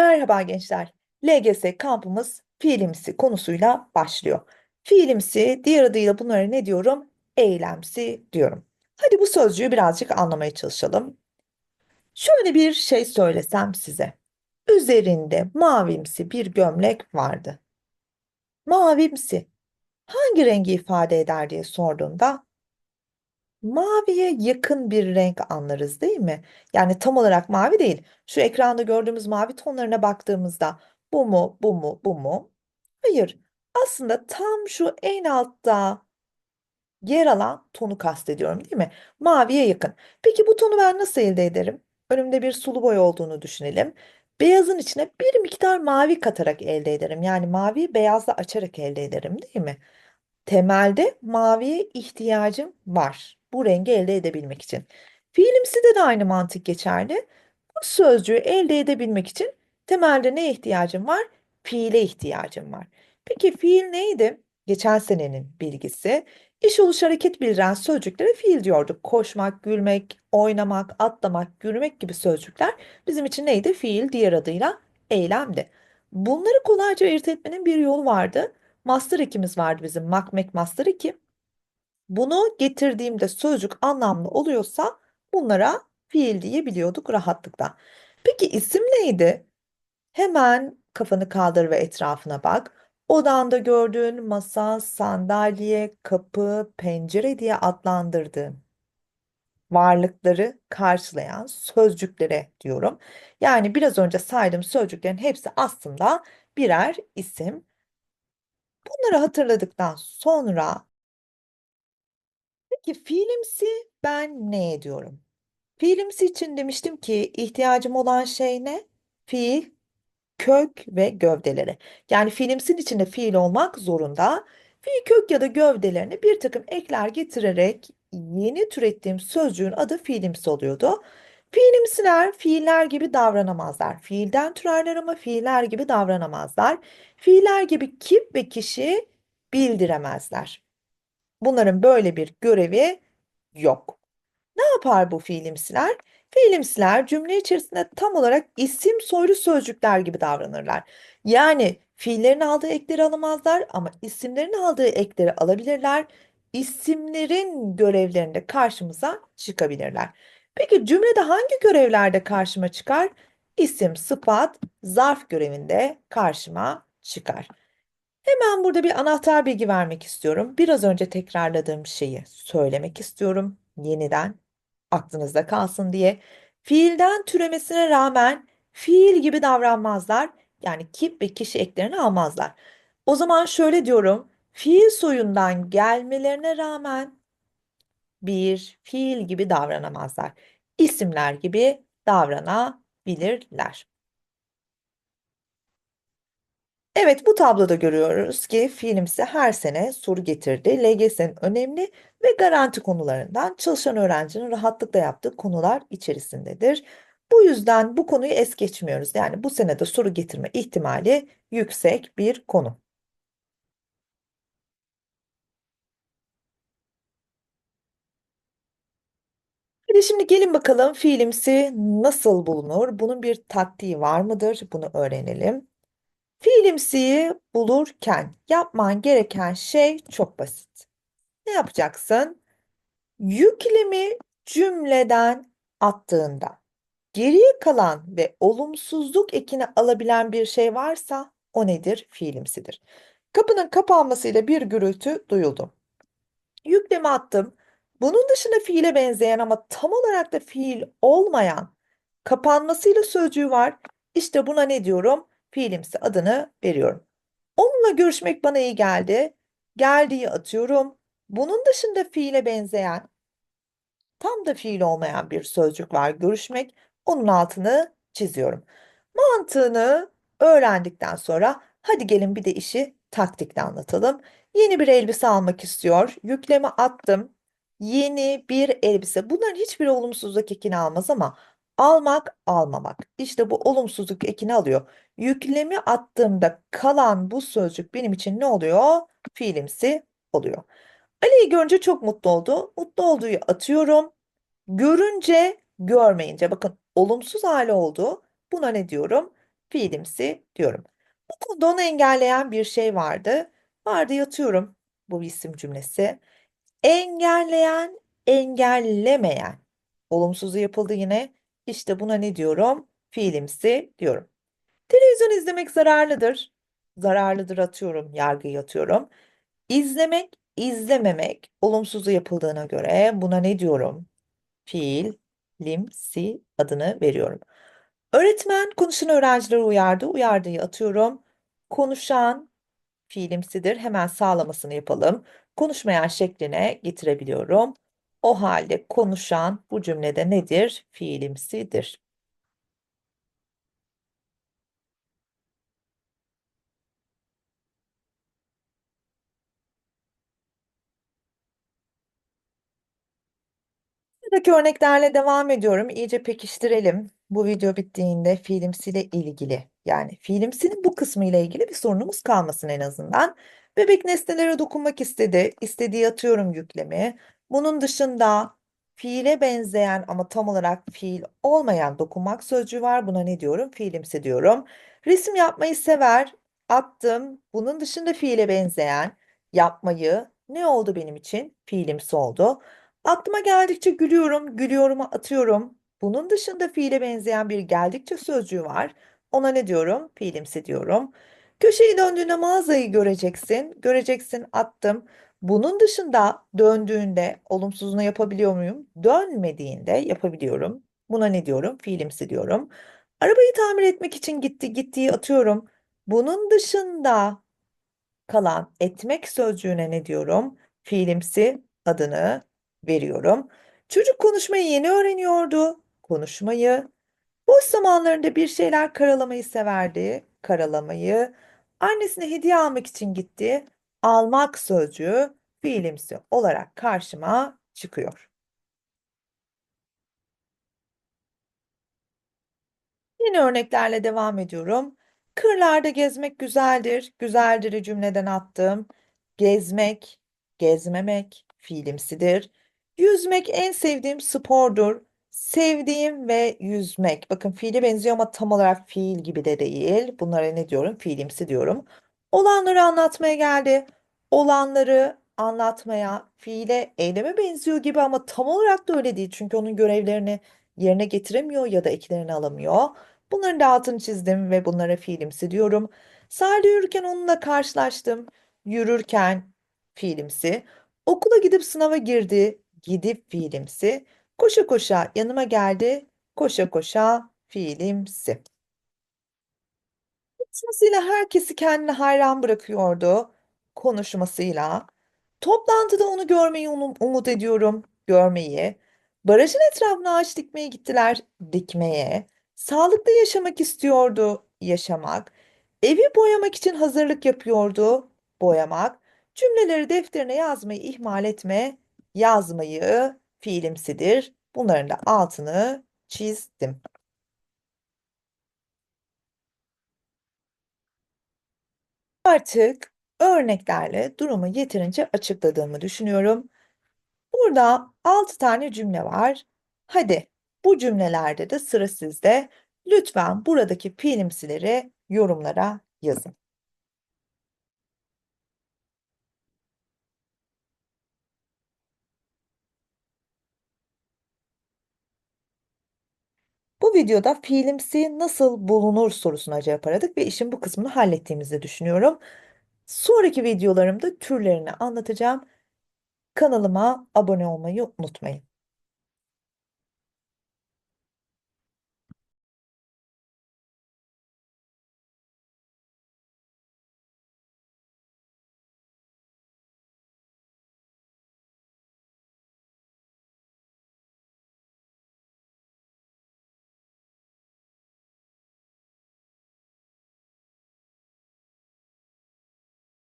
Merhaba gençler. LGS kampımız fiilimsi konusuyla başlıyor. Fiilimsi, diğer adıyla bunlara ne diyorum? Eylemsi diyorum. Hadi bu sözcüğü birazcık anlamaya çalışalım. Şöyle bir şey söylesem size. Üzerinde mavimsi bir gömlek vardı. Mavimsi hangi rengi ifade eder diye sorduğunda Maviye yakın bir renk anlarız değil mi? Yani tam olarak mavi değil. Şu ekranda gördüğümüz mavi tonlarına baktığımızda bu mu, bu mu, bu mu? Hayır. Aslında tam şu en altta yer alan tonu kastediyorum değil mi? Maviye yakın. Peki bu tonu ben nasıl elde ederim? Önümde bir sulu boya olduğunu düşünelim. Beyazın içine bir miktar mavi katarak elde ederim. Yani maviyi beyazla açarak elde ederim değil mi? Temelde maviye ihtiyacım var. Bu rengi elde edebilmek için. Fiilimside de aynı mantık geçerli. Bu sözcüğü elde edebilmek için temelde neye ihtiyacım var? Fiile ihtiyacım var. Peki fiil neydi? Geçen senenin bilgisi. İş oluş hareket bildiren sözcüklere fiil diyorduk. Koşmak, gülmek, oynamak, atlamak, yürümek gibi sözcükler bizim için neydi? Fiil diğer adıyla eylemdi. Bunları kolayca ayırt etmenin bir yolu vardı. Master ekimiz vardı bizim. Makmek Master 2. Bunu getirdiğimde sözcük anlamlı oluyorsa bunlara fiil diyebiliyorduk rahatlıkla. Peki isim neydi? Hemen kafanı kaldır ve etrafına bak. Odanda gördüğün masa, sandalye, kapı, pencere diye adlandırdığın varlıkları karşılayan sözcüklere diyorum. Yani biraz önce saydığım sözcüklerin hepsi aslında birer isim. Bunları hatırladıktan sonra peki fiilimsi ben ne ediyorum? Fiilimsi için demiştim ki ihtiyacım olan şey ne? Fiil, kök ve gövdeleri. Yani fiilimsin içinde fiil olmak zorunda. Fiil kök ya da gövdelerine bir takım ekler getirerek yeni türettiğim sözcüğün adı fiilimsi oluyordu. Fiilimsiler fiiller gibi davranamazlar. Fiilden türerler ama fiiller gibi davranamazlar. Fiiller gibi kip ve kişi bildiremezler. Bunların böyle bir görevi yok. Ne yapar bu fiilimsiler? Fiilimsiler cümle içerisinde tam olarak isim soylu sözcükler gibi davranırlar. Yani fiillerin aldığı ekleri alamazlar ama isimlerin aldığı ekleri alabilirler. İsimlerin görevlerinde karşımıza çıkabilirler. Peki cümlede hangi görevlerde karşıma çıkar? İsim, sıfat, zarf görevinde karşıma çıkar. Hemen burada bir anahtar bilgi vermek istiyorum. Biraz önce tekrarladığım şeyi söylemek istiyorum yeniden aklınızda kalsın diye. Fiilden türemesine rağmen fiil gibi davranmazlar. Yani kip ve kişi eklerini almazlar. O zaman şöyle diyorum. Fiil soyundan gelmelerine rağmen bir fiil gibi davranamazlar. İsimler gibi davranabilirler. Evet bu tabloda görüyoruz ki fiilimsi her sene soru getirdi. LGS'nin önemli ve garanti konularından çalışan öğrencinin rahatlıkla yaptığı konular içerisindedir. Bu yüzden bu konuyu es geçmiyoruz. Yani bu sene de soru getirme ihtimali yüksek bir konu. Hadi şimdi gelin bakalım fiilimsi nasıl bulunur? Bunun bir taktiği var mıdır? Bunu öğrenelim. Fiilimsiyi bulurken yapman gereken şey çok basit. Ne yapacaksın? Yüklemi cümleden attığında geriye kalan ve olumsuzluk ekini alabilen bir şey varsa o nedir? Fiilimsidir. Kapının kapanmasıyla bir gürültü duyuldu. Yüklemi attım. Bunun dışında fiile benzeyen ama tam olarak da fiil olmayan kapanmasıyla sözcüğü var. İşte buna ne diyorum? Fiilimsi adını veriyorum. Onunla görüşmek bana iyi geldi. Geldiği atıyorum. Bunun dışında fiile benzeyen, tam da fiil olmayan bir sözcük var görüşmek. Onun altını çiziyorum. Mantığını öğrendikten sonra hadi gelin bir de işi taktikle anlatalım. Yeni bir elbise almak istiyor. Yükleme attım. Yeni bir elbise. Bunların hiçbiri olumsuzluk ekini almaz ama almak, almamak. İşte bu olumsuzluk ekini alıyor. Yüklemi attığımda kalan bu sözcük benim için ne oluyor? Fiilimsi oluyor. Ali'yi görünce çok mutlu oldu. Mutlu olduğu atıyorum. Görünce, görmeyince. Bakın olumsuz hali oldu. Buna ne diyorum? fiilimsi diyorum. Bu konuda onu engelleyen bir şey vardı. Vardı yatıyorum bu bir isim cümlesi. Engelleyen, engellemeyen. Olumsuzu yapıldı yine. İşte buna ne diyorum? Fiilimsi diyorum. Televizyon izlemek zararlıdır. Zararlıdır atıyorum, yargıyı atıyorum. İzlemek, izlememek olumsuzu yapıldığına göre buna ne diyorum? Fiil, limsi adını veriyorum. Öğretmen konuşan öğrencileri uyardı. Uyardığı atıyorum. Konuşan fiilimsidir. Hemen sağlamasını yapalım. Konuşmayan şekline getirebiliyorum. O halde konuşan bu cümlede nedir? Fiilimsidir. Buradaki örneklerle devam ediyorum. İyice pekiştirelim. Bu video bittiğinde fiilimsiyle ilgili yani fiilimsinin bu kısmı ile ilgili bir sorunumuz kalmasın en azından. Bebek nesnelere dokunmak istedi. İstediği atıyorum yüklemi. Bunun dışında fiile benzeyen ama tam olarak fiil olmayan dokunmak sözcüğü var. Buna ne diyorum? Fiilimsi diyorum. Resim yapmayı sever. Attım. Bunun dışında fiile benzeyen yapmayı ne oldu benim için? Fiilimsi oldu. Aklıma geldikçe gülüyorum, gülüyorum'a atıyorum. Bunun dışında fiile benzeyen bir geldikçe sözcüğü var. Ona ne diyorum? Fiilimsi diyorum. Köşeyi döndüğünde mağazayı göreceksin. Göreceksin attım. Bunun dışında döndüğünde olumsuzunu yapabiliyor muyum? Dönmediğinde yapabiliyorum. Buna ne diyorum? Fiilimsi diyorum. Arabayı tamir etmek için gitti, gittiği atıyorum. Bunun dışında kalan etmek sözcüğüne ne diyorum? Fiilimsi adını veriyorum. Çocuk konuşmayı yeni öğreniyordu. Konuşmayı. Boş zamanlarında bir şeyler karalamayı severdi. Karalamayı. Annesine hediye almak için gitti. Almak sözcüğü fiilimsi olarak karşıma çıkıyor. Yeni örneklerle devam ediyorum. Kırlarda gezmek güzeldir. Güzeldir'i cümleden attım. Gezmek, gezmemek fiilimsidir. Yüzmek en sevdiğim spordur. Sevdiğim ve yüzmek. Bakın fiili benziyor ama tam olarak fiil gibi de değil. Bunlara ne diyorum? Fiilimsi diyorum. Olanları anlatmaya geldi. Olanları anlatmaya, fiile, eyleme benziyor gibi ama tam olarak da öyle değil. Çünkü onun görevlerini yerine getiremiyor ya da eklerini alamıyor. Bunların da altını çizdim ve bunlara fiilimsi diyorum. Sahilde yürürken onunla karşılaştım. Yürürken fiilimsi. Okula gidip sınava girdi. Gidip fiilimsi. Koşa koşa yanıma geldi. Koşa koşa fiilimsi. Konuşmasıyla herkesi kendine hayran bırakıyordu. Konuşmasıyla. Toplantıda onu görmeyi umut umut ediyorum. Görmeyi. Barajın etrafına ağaç dikmeye gittiler. Dikmeye. Sağlıklı yaşamak istiyordu. Yaşamak. Evi boyamak için hazırlık yapıyordu. Boyamak. Cümleleri defterine yazmayı ihmal etme. Yazmayı fiilimsidir. Bunların da altını çizdim. Artık örneklerle durumu yeterince açıkladığımı düşünüyorum. Burada 6 tane cümle var. Hadi bu cümlelerde de sıra sizde. Lütfen buradaki fiilimsileri yorumlara yazın. Bu videoda fiilimsi nasıl bulunur sorusuna cevap aradık ve işin bu kısmını hallettiğimizi düşünüyorum. Sonraki videolarımda türlerini anlatacağım. Kanalıma abone olmayı unutmayın.